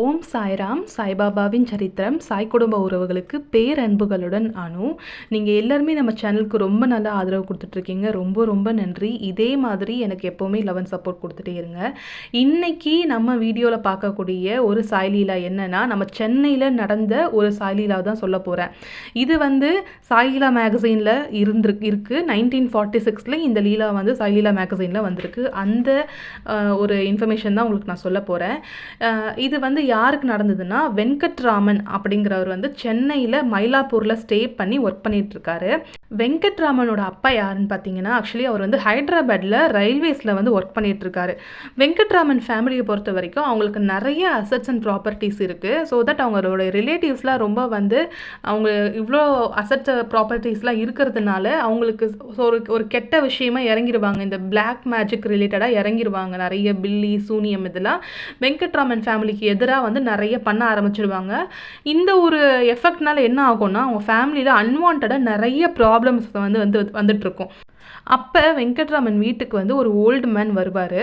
ஓம் சாய்ராம் சாய்பாபாவின் சரித்திரம் சாய் குடும்ப உறவுகளுக்கு பேரன்புகளுடன் அணு. நீங்கள் எல்லாருமே நம்ம சேனலுக்கு ரொம்ப நல்ல ஆதரவு கொடுத்துட்ருக்கீங்க. ரொம்ப ரொம்ப நன்றி. இதே மாதிரி எனக்கு எப்போவுமே லெவன் சப்போர்ட் கொடுத்துட்டே இருங்க. இன்றைக்கி நம்ம வீடியோவில் பார்க்கக்கூடிய ஒரு சாய்லீலா என்னென்னா நம்ம சென்னையில் நடந்த ஒரு சாய்லீலா தான் சொல்ல போகிறேன் இது வந்து சாய்லீலா மேகசைனில் இருந்து இருக்குது நைன்டீன் ஃபார்ட்டி சிக்ஸில் இந்த லீலா வந்து சாய்லீலா மேகசைனில் வந்திருக்கு. அந்த ஒரு இன்ஃபர்மேஷன் தான் உங்களுக்கு நான் சொல்ல போகிறேன் இது வந்து யாருக்கு நடந்ததுன்னா வெங்கட்ராமன் அப்படிங்கிறவர் வந்து சென்னையில் மயிலாப்பூரில் ஸ்டே பண்ணி ஒர்க் பண்ணிட்டு இருக்காரு. வெங்கட்ராமனோட அப்பா யாருன்னு பார்த்தீங்கன்னா ஆக்சுவலி அவர் வந்து ஹைதராபாத்தில் ரயில்வேஸில் வந்து ஒர்க் பண்ணிகிட்ருக்காரு வெங்கட்ராமன் ஃபேமிலியை பொறுத்த வரைக்கும் அவங்களுக்கு நிறைய அசட்ஸ் அண்ட் ப்ராப்பர்ட்டிஸ் இருக்குது ஸோ தட் அவங்களோட ரிலேட்டிவ்ஸ்லாம் ரொம்ப வந்து அவங்க இவ்வளோ அசட்ஸ் ப்ராப்பர்ட்டிஸ்லாம் இருக்கிறதுனால அவங்களுக்கு ஒரு ஒரு கெட்ட விஷயமா இறங்கிடுவாங்க இந்த பிளாக் மேஜிக் ரிலேட்டடாக இறங்கிடுவாங்க நிறைய பில்லி சூனியம் இதெல்லாம் வெங்கட்ராமன் ஃபேமிலிக்கு எதிராக வந்து நிறைய பண்ண ஆரம்பிச்சிடுவாங்க இந்த ஒரு எஃபெக்ட்னால என்ன ஆகும்னா அவங்க ஃபேமிலியில் அன்வான்டாக நிறைய ப்ராப்ளம்ஸ் வந்து வந்து வந்துட்டு அப்போ வெங்கட்ராமன் வீட்டுக்கு வந்து ஒரு ஓல்டு மேன் வருவார்.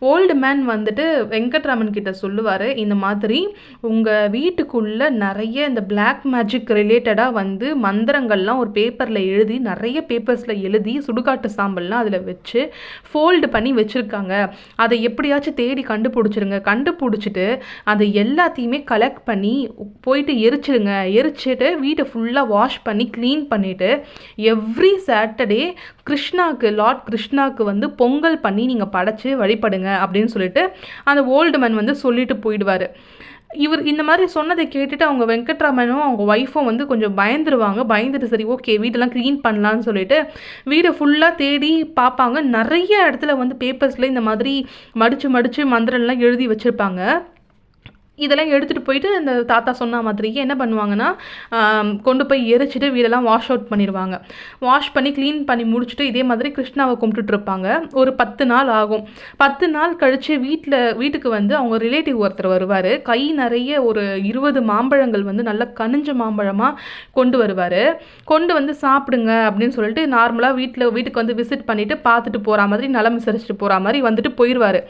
ஓல்டு மேன் வந்துட்டு வெங்கட்ராமன் கிட்ட சொல்லுவார் இந்த மாதிரி உங்கள் வீட்டுக்குள்ளே நிறைய இந்த பிளாக் மேஜிக் ரிலேட்டடாக வந்து மந்திரங்கள்லாம் ஒரு பேப்பரில் எழுதி நிறைய பேப்பர்ஸில் எழுதி சுடுகாட்டு சாம்பல்லாம் அதில் வச்சு ஃபோல்டு பண்ணி வச்சுருக்காங்க. அதை எப்படியாச்சும் தேடி கண்டுபிடிச்சிருங்க. கண்டுபிடிச்சிட்டு அதை எல்லாத்தையுமே கலெக்ட் பண்ணி போயிட்டு எரிச்சிருங்க. எரிச்சிட்டு வீட்டை ஃபுல்லாக வாஷ் பண்ணி க்ளீன் பண்ணிவிட்டு எவ்ரி சாட்டர்டே கிருஷ்ணாக்கு லார்ட் கிருஷ்ணாக்கு வந்து பொங்கல் பண்ணி நீங்கள் படைச்சி வழிபடுங்க அப்படின்னு சொல்லிட்டு அந்த ஓல்டு மேன் வந்து சொல்லிட்டு போயிடுவார். இவர் இந்த மாதிரி சொன்னதை கேட்டுட்டு அவங்க வெங்கட்ராமனும் அவங்க ஒய்ஃபும் வந்து கொஞ்சம் பயந்துருவாங்க. பயந்துட்டு சரி ஓகே வீடெல்லாம் க்ளீன் பண்ணலான்னு சொல்லிட்டு வீடை ஃபுல்லாக தேடி பார்ப்பாங்க. நிறைய இடத்துல வந்து பேப்பர்ஸில் இந்த மாதிரி மடித்து மடித்து மந்திரம்லாம் எழுதி வச்சுருப்பாங்க. இதெல்லாம் எடுத்துகிட்டு போயிட்டு இந்த தாத்தா சொன்ன மாதிரியே என்ன பண்ணுவாங்கன்னா கொண்டு போய் எரிச்சிட்டு வீடெல்லாம் வாஷ் அவுட் பண்ணிடுவாங்க. வாஷ் பண்ணி க்ளீன் பண்ணி முடிச்சுட்டு இதே மாதிரி கிருஷ்ணாவை கும்பிட்டுட்ருப்பாங்க ஒரு பத்து நாள் ஆகும். பத்து நாள் கழித்து வீட்டில் வீட்டுக்கு வந்து அவங்க ரிலேட்டிவ் ஒருத்தர் வருவார். கை நிறைய ஒரு இருபது மாம்பழங்கள் வந்து நல்லா கனிஞ்ச மாம்பழமாக கொண்டு வருவார். கொண்டு வந்து சாப்பிடுங்க அப்படின்னு சொல்லிட்டு நார்மலாக வீட்டில் வீட்டுக்கு வந்து விசிட் பண்ணிவிட்டு பார்த்துட்டு போகிற மாதிரி நலம் விசாரிச்சுட்டு போகிற மாதிரி வந்துட்டு போயிடுவார்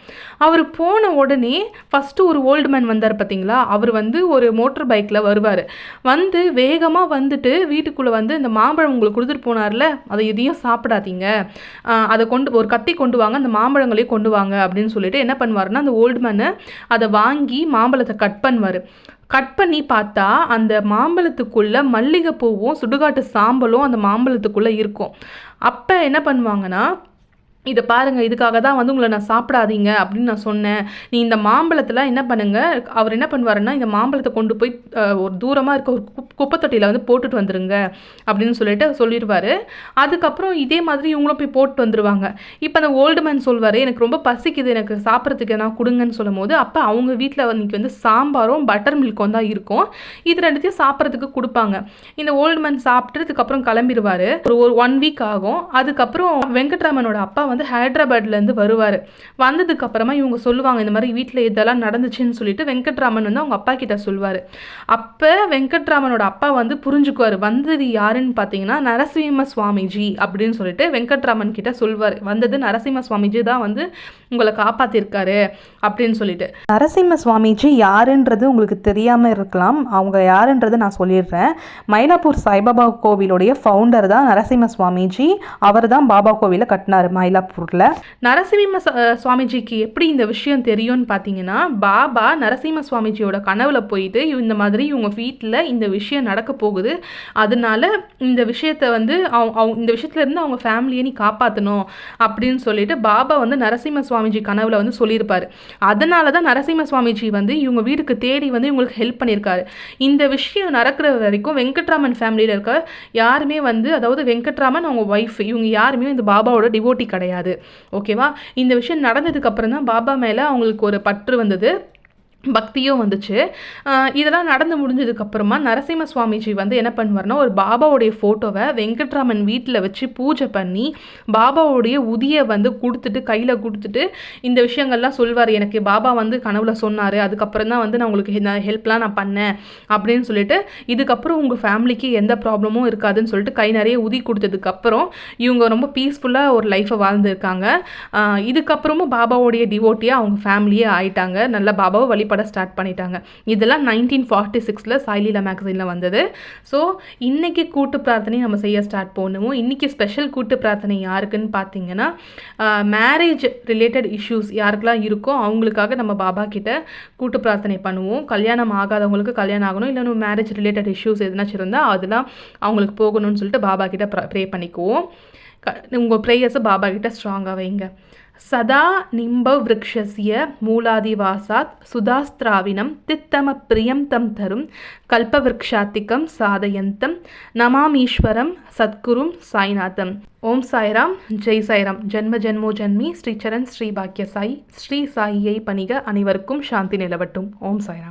அவர் போன உடனே ஃபஸ்ட்டு ஒரு ஓல்டு மேன் வந்தார். பார்த்தீங்களா அவர் வந்து ஒரு மோட்டர் பைக்கில் வருவார். வந்து வேகமாக வந்துட்டு வீட்டுக்குள்ளே வந்து இந்த மாம்பழம் உங்களுக்கு கொடுத்துட்டு போனார்ல அதை எதையும் சாப்பிடாதீங்க. அதை கொண்டு ஒரு கத்தி கொண்டு வாங்க அந்த மாம்பழங்களையும் கொண்டு வாங்க அப்படின்னு சொல்லிட்டு என்ன பண்ணுவார்னா அந்த ஓல்டு மேனு அதை வாங்கி மாம்பழத்தை கட் பண்ணுவார். கட் பண்ணி பார்த்தா அந்த மாம்பழத்துக்குள்ளே மல்லிகைப்பூவும் சுடுகாட்டு சாம்பலும் அந்த மாம்பழத்துக்குள்ளே இருக்கும். அப்போ என்ன பண்ணுவாங்கன்னா இதை பாருங்கள் இதுக்காக தான் வந்து உங்களை நான் சாப்பிடாதீங்க அப்படின்னு நான் சொன்னேன். நீ இந்த மாம்பழத்தில் என்ன பண்ணுங்கள் அவர் என்ன பண்ணுவாருன்னா இந்த மாம்பழத்தை கொண்டு போய் ஒரு தூரமாக இருக்க ஒரு குப் குப்பை தொட்டியில் வந்து போட்டுட்டு வந்துடுங்க அப்படின்னு சொல்லிட்டு சொல்லிடுவாரு. அதுக்கப்புறம் இதே மாதிரி இவங்களும் போய் போட்டு வந்துருவாங்க. இப்போ அந்த ஓல்டு மேன் சொல்வார் எனக்கு ரொம்ப பசிக்குது எனக்கு சாப்பிட்றதுக்கு எதனா கொடுங்கன்னு சொல்லும் போது அப்போ அவங்க வீட்டில் இன்னைக்கு வந்து சாம்பாரும் பட்டர் மில்க்கும் தான் இருக்கும். இது ரெண்டுத்தையும் சாப்பிட்றதுக்கு கொடுப்பாங்க. இந்த ஓல்டு மேன் சாப்பிட்டு அதுக்கப்புறம் கிளம்பிடுவார். ஒரு ஒரு ஒன் வீக் ஆகும். அதுக்கப்புறம் வெங்கட்ராமனோட அப்பா வந்து ஹைதராபாத்லேருந்து வருவார். வந்ததுக்கப்புறமா இவங்க சொல்லுவாங்க இந்த மாதிரி வீட்டில் இதெல்லாம் நடந்துச்சுன்னு சொல்லிட்டு வெங்கட்ராமன் வந்து அவங்க அப்பா கிட்ட சொல்லுவார் அப்போ வெங்கட்ராமனோட அப்பா வந்து புரிஞ்சுக்குவார் வந்தது யாருன்னு பார்த்தீங்கன்னா நரசிம்ம சுவாமிஜி அப்படின்னு சொல்லிட்டு வெங்கட்ராமன் கிட்ட சொல்வார். வந்தது நரசிம்ம சுவாமிஜி தான் வந்து உங்களை காப்பாற்றிருக்காரு அப்படின்னு சொல்லிட்டு. நரசிம்ம சுவாமிஜி யாருன்றது உங்களுக்கு தெரியாமல் இருக்கலாம். அவங்க யாருன்றது நான் சொல்லிடுறேன். மயிலாப்பூர் சாய்பாபா கோவிலுடைய ஃபவுண்டர் தான் நரசிம்ம சுவாமிஜி அவர் தான் பாபா கோவிலை கட்டினார் மயிலாப்பூரில் நரசிம்ம சுவாமிஜிக்கு எப்படி இந்த விஷயம் தெரியும்னு பார்த்தீங்கன்னா பாபா நரசிம்ம சுவாமிஜியோட கனவுல போயிட்டு இந்த மாதிரி இவங்க வீட்டில் இந்த விஷயம் நடக்க போகுது. அதனால இந்த விஷயத்த வந்து அவங்க இந்த விஷயத்துலேருந்து அவங்க ஃபேமிலியை நீ காப்பாற்றணும் அப்படின்னு சொல்லிட்டு பாபா வந்து நரசிம்ம சுவாமிஜி கனவுல வந்து சொல்லியிருப்பார். அதனால தான் நரசிம்ம சுவாமிஜி வந்து இவங்க வீட்டுக்கு தேடி வந்து இவங்களுக்கு ஹெல்ப் பண்ணியிருக்காரு. இந்த விஷயம் நடக்கிற வரைக்கும் வெங்கட்ராமன் ஃபேமிலியில் இருக்க யாருமே வந்து அதாவது வெங்கட்ராமன் அவங்க ஒய்ஃப் இவங்க யாருமே இந்த பாபாவோட டிவோட்டி கிடையாது. ஓகேவா இந்த விஷயம் நடந்ததுக்கு அப்புறம் தான் பாபா மேலே அவங்களுக்கு ஒரு பற்று வந்தது. பக்தியும் வந்துச்சு. இதெல்லாம் நடந்து முடிஞ்சதுக்கப்புறமா நரசிம்ம சுவாமிஜி வந்து என்ன பண்ணுவார்னா ஒரு பாபாவுடைய ஃபோட்டோவை வெங்கட்ராமன் வீட்டில் வச்சு பூஜை பண்ணி பாபாவுடைய உதியை வந்து கொடுத்துட்டு கையில் கொடுத்துட்டு இந்த விஷயங்கள்லாம் சொல்வார். எனக்கு பாபா வந்து கனவுல சொன்னார் அதுக்கப்புறம் தான் வந்து நான் உங்களுக்கு நான் ஹெல்ப்லாம் நான் பண்ணேன் அப்படின்னு சொல்லிட்டு இதுக்கப்புறம் உங்கள் ஃபேமிலிக்கு எந்த ப்ராப்ளமும் இருக்காதுன்னு சொல்லிட்டு கை நிறைய உதி கொடுத்ததுக்கப்புறம் இவங்க ரொம்ப பீஸ்ஃபுல்லாக ஒரு லைஃப்பை வாழ்ந்துருக்காங்க. இதுக்கப்புறமும் பாபாவுடைய டிவோட்டியாக அவங்க ஃபேமிலியே ஆயிட்டாங்க. நல்லா பாபாவை வழிபட தேவைப்பட ஸ்டார்ட் பண்ணிட்டாங்க. இதெல்லாம் நைன்டீன் ஃபார்ட்டி சிக்ஸில் சாய்லீலா மேகசினில் வந்தது. ஸோ இன்றைக்கி கூட்டு பிரார்த்தனை நம்ம செய்ய ஸ்டார்ட் பண்ணுவோம். இன்றைக்கி ஸ்பெஷல் கூட்டு பிரார்த்தனை யாருக்குன்னு பார்த்தீங்கன்னா மேரேஜ் ரிலேட்டட் இஷ்யூஸ் யாருக்கெல்லாம் இருக்கோ அவங்களுக்காக நம்ம பாபா கிட்ட கூட்டு பிரார்த்தனை பண்ணுவோம். கல்யாணம் ஆகாதவங்களுக்கு கல்யாணம் ஆகணும். இல்லை மேரேஜ் ரிலேட்டட் இஷ்யூஸ் எதுனாச்சும் இருந்தால் அதெல்லாம் அவங்களுக்கு போகணும்னு சொல்லிட்டு பாபா கிட்ட ப்ரே பண்ணிக்குவோம். க உங்கள் ப்ரேயர்ஸை பாபா கிட்ட ஸ்ட்ராங்காக வைங்க. சதா நிம்ப விரக்ஷஸ்ய மூலாதிவாசாத் சுதாஸ்திராவினம் தித்தம பிரியம் தம் தரும் கல்பவிருக்ஷாத்திகம் சாதயந்தம் நமாமீஸ்வரம் சத்குரும் சாய்நாதம். ஓம் சாய்ராம். ஜெய் சாய்ராம். ஜென்ம ஜென்மோ ஜென்மி. ஸ்ரீச்சரண் ஸ்ரீ பாக்கிய சாய் ஸ்ரீ சாயியை பணிக அனைவருக்கும் சாந்தி நிலவட்டும். ஓம் சாய்ராம்.